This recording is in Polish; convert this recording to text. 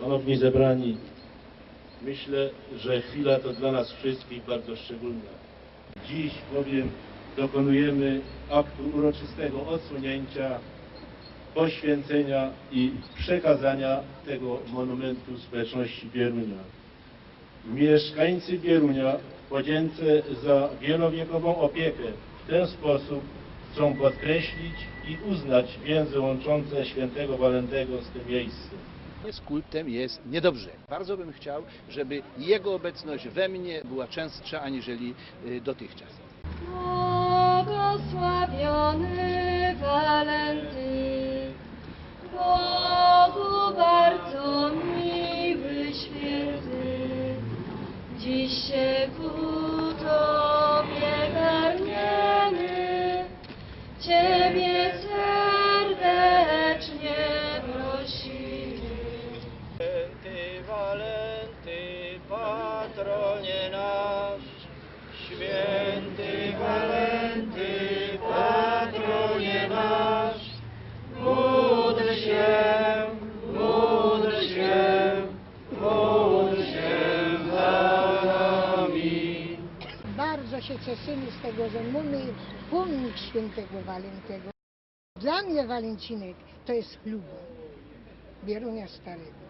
Szanowni zebrani, myślę, że chwila to dla nas wszystkich bardzo szczególna. Dziś bowiem dokonujemy aktu uroczystego odsłonięcia, poświęcenia i przekazania tego monumentu społeczności Bierunia. Mieszkańcy Bierunia w podzięce za wielowiekową opiekę w ten sposób chcą podkreślić i uznać więzy łączące świętego Walentego z tym miejscem. Z kultem jest niedobrze. Bardzo bym chciał, żeby jego obecność we mnie była częstsza aniżeli y, dotychczas. Błogosławiony Walenty, Bogu bardzo miły święty, dziś się ku patronie nasz, święty Walenty, patronie nasz, módl się, módl się, módl się za nami. Bardzo się cieszymy z tego, że mamy pomnik świętego Walentego. Dla mnie Walencinek to jest chluba Bierunia Starego.